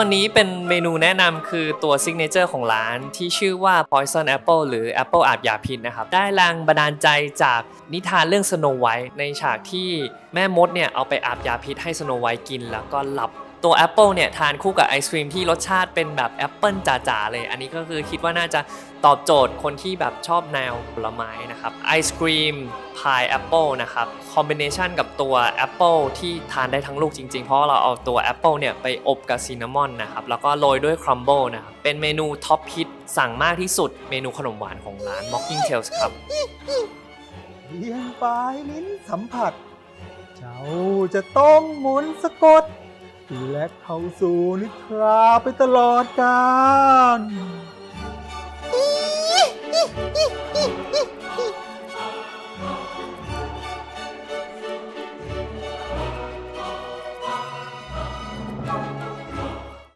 วันนี้เป็นเมนูแนะนำคือตัวซิกเนเจอร์ของร้านที่ชื่อว่า Poison Apple หรือ Apple อาบยาพิษนะครับ ได้แรงบันดาลใจจากนิทานเรื่อง Snow White ในฉากที่แม่มดเนี่ยเอาไปอาบยาพิษให้ Snow White กินแล้วก็หลับ ตัวแอปเปิลเนี่ยทานคู่กับไอศครีมที่รสชาติเป็นแบบแอปเปิลจ๋าๆเลย อันนี้ก็คือคิดว่าน่าจะตอบโจทย์คนที่แบบชอบแนวผลไม้นะครับไอศครีมพายแอปเปิลนะครับคอมบิเนชันกับตัวแอปเปิลที่ทานได้ทั้งลูกจริงๆ เพราะเราเอาตัวแอปเปิลเนี่ยไปอบกับซินนามอนนะครับแล้วก็โรยด้วยครัมเบิลนะครับเป็นเมนูท็อปฮิตสั่งมากที่สุดเมนูขนมหวานของร้าน Mocking Tales ครับเลียงปลายลิ้นสัมผัส เจ้าจะต้องหมุนสะกด และเข้าสู่นิทราไปตลอดกาล